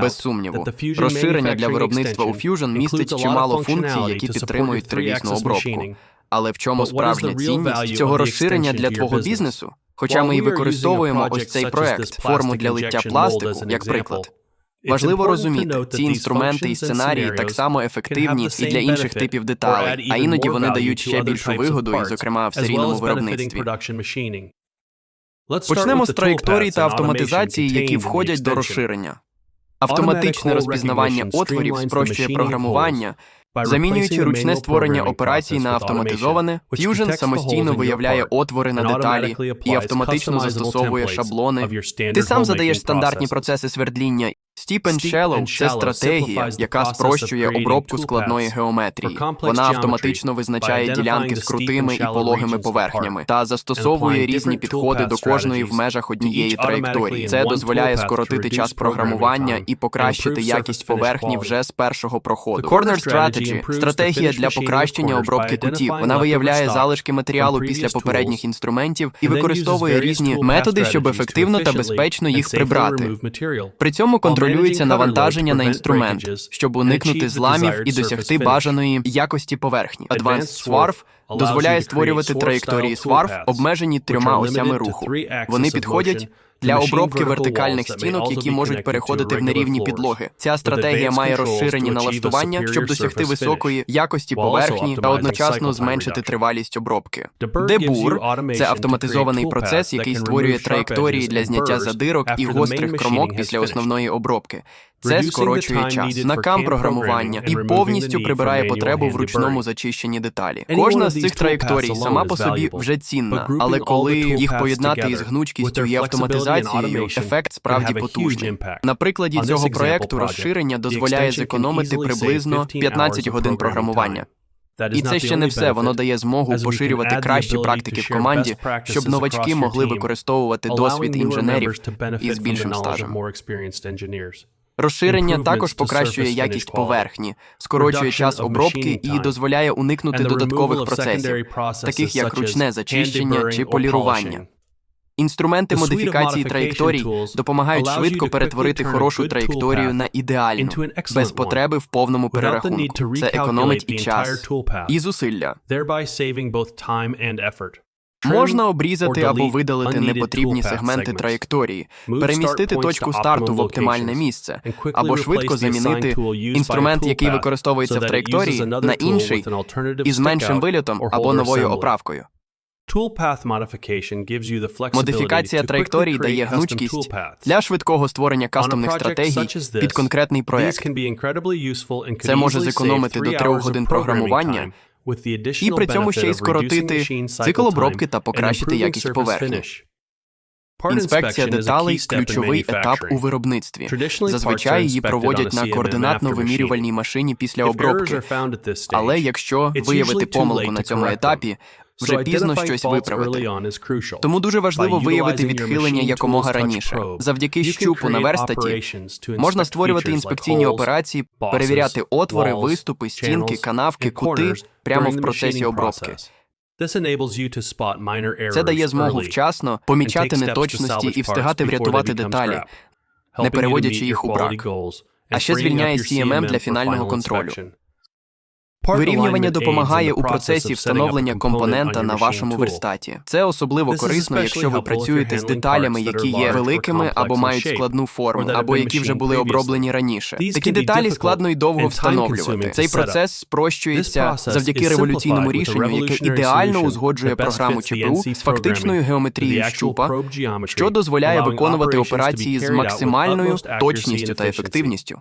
Без сумніву, розширення для виробництва у Fusion містить чимало функцій, які підтримують трилісну обробку. Але в чому справжня цінність цього розширення для твого бізнесу? Хоча ми і використовуємо ось цей проект, форму для лиття пластику, як приклад. Важливо розуміти, ці інструменти і сценарії так само ефективні і для інших типів деталей, а іноді вони дають ще більшу вигоду, і, зокрема, в серійному виробництві. Почнемо з траєкторій та автоматизації, які входять до розширення. Автоматичне розпізнавання отворів спрощує програмування, замінюючи ручне створення операцій на автоматизоване, Fusion самостійно виявляє отвори на деталі і автоматично застосовує шаблони. Ти сам задаєш стандартні процеси свердління. Steep and Shallow – це стратегія, яка спрощує обробку складної геометрії. Вона автоматично визначає ділянки з крутими і пологими поверхнями та застосовує різні підходи до кожної в межах однієї траєкторії. Це дозволяє скоротити час програмування і покращити якість поверхні вже з першого проходу. Corner Strategy – стратегія для покращення обробки кутів. Вона виявляє залишки матеріалу після попередніх інструментів і використовує різні методи, щоб ефективно та безпечно їх прибрати. При цьому контролює контролюється навантаження на інструмент, щоб уникнути зламів і досягти бажаної якості поверхні. Advanced Swarf дозволяє створювати траєкторії Swarf, обмежені трьома осями руху. Вони підходять для обробки вертикальних стінок, які можуть переходити в нерівні підлоги. Ця стратегія має розширені налаштування, щоб досягти високої якості поверхні та одночасно зменшити тривалість обробки. Дебур це автоматизований процес, який створює траєкторії для зняття задирок і гострих кромок після основної обробки. Це скорочує час накам програмування і повністю прибирає потребу в ручному зачищенні деталі. Кожна з цих траєкторій сама по собі вже цінна, але коли їх поєднати із гнучкістю і автоматизацією, ефект справді потужний. На прикладі цього проекту розширення дозволяє зекономити приблизно 15 годин програмування. І це ще не все. Воно дає змогу поширювати кращі практики в команді, щоб новачки могли використовувати досвід інженерів із більшим стажем. Розширення також покращує якість поверхні, скорочує час обробки і дозволяє уникнути додаткових процесів, таких як ручне зачищення чи полірування. Інструменти модифікації траєкторій допомагають швидко перетворити хорошу траєкторію на ідеальну, без потреби в повному перерахунку. Це економить і час, і зусилля. Можна обрізати або видалити непотрібні сегменти траєкторії, перемістити точку старту в оптимальне місце, або швидко замінити інструмент, який використовується в траєкторії, на інший із меншим вильотом або новою оправкою. Модифікація траєкторій дає гнучкість для швидкого створення кастомних стратегій під конкретний проект. Це може зекономити до трьох годин програмування і при цьому ще й скоротити цикл обробки та покращити якість поверхні. Інспекція деталей ключовий етап у виробництві. Зазвичай її проводять на координатно-вимірювальній машині після обробки. Але якщо виявити помилку на цьому етапі, вже пізно щось виправити. Тому дуже важливо виявити відхилення якомога раніше. Завдяки щупу на верстаті можна створювати інспекційні операції, перевіряти отвори, виступи, стінки, канавки, кути прямо в процесі обробки. Це дає змогу вчасно помічати неточності і встигати врятувати деталі, не переводячи їх у брак. А ще звільняє CMM для фінального контролю. Вирівнювання допомагає у процесі встановлення компонента на вашому верстаті. Це особливо корисно, якщо ви працюєте з деталями, які є великими або мають складну форму, або які вже були оброблені раніше. Такі деталі складно і довго встановлювати. Цей процес спрощується завдяки революційному рішенню, яке ідеально узгоджує програму ЧПУ з фактичною геометрією щупа, що дозволяє виконувати операції з максимальною точністю та ефективністю.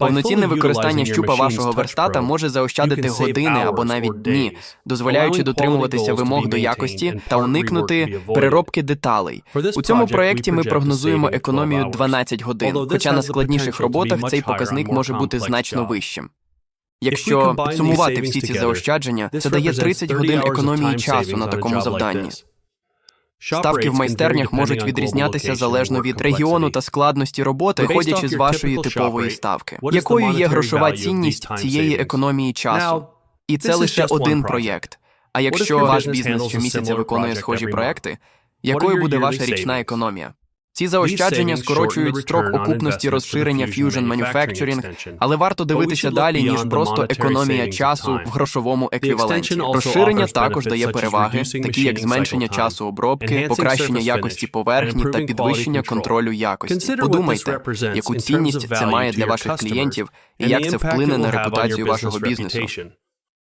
Повноцінне використання щупа вашого верстата може заощадити години або навіть дні, дозволяючи дотримуватися вимог до якості та уникнути переробки деталей. У цьому проєкті ми прогнозуємо економію 12 годин, хоча на складніших роботах цей показник може бути значно вищим. Якщо підсумувати всі ці заощадження, це дає 30 годин економії часу на такому завданні. Ставки в майстернях можуть відрізнятися залежно від регіону та складності роботи, виходячи з вашої типової ставки. Якою є грошова цінність цієї економії часу? І це лише один проєкт. А якщо ваш бізнес щомісяця виконує схожі проекти, якою буде ваша річна економія? Ці заощадження скорочують строк окупності розширення Fusion Manufacturing, але варто дивитися далі, ніж просто економія часу в грошовому еквіваленті. Розширення також дає переваги, такі як зменшення часу обробки, покращення якості поверхні та підвищення контролю якості. Подумайте, яку цінність це має для ваших клієнтів і як це вплине на репутацію вашого бізнесу.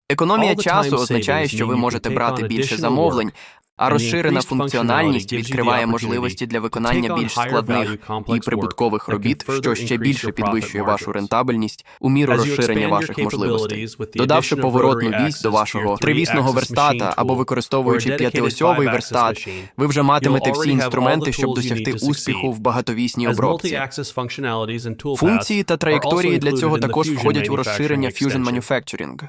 Економія часу означає, що ви можете брати більше замовлень, а розширена функціональність відкриває можливості для виконання більш складних і прибуткових робіт, що ще більше підвищує вашу рентабельність у міру розширення ваших можливостей. Додавши поворотну вісь до вашого тривісного верстата або використовуючи п'ятиосьовий верстат, ви вже матимете всі інструменти, щоб досягти успіху в багатовісній обробці. Функції та траєкторії для цього також входять у розширення Fusion Manufacturing.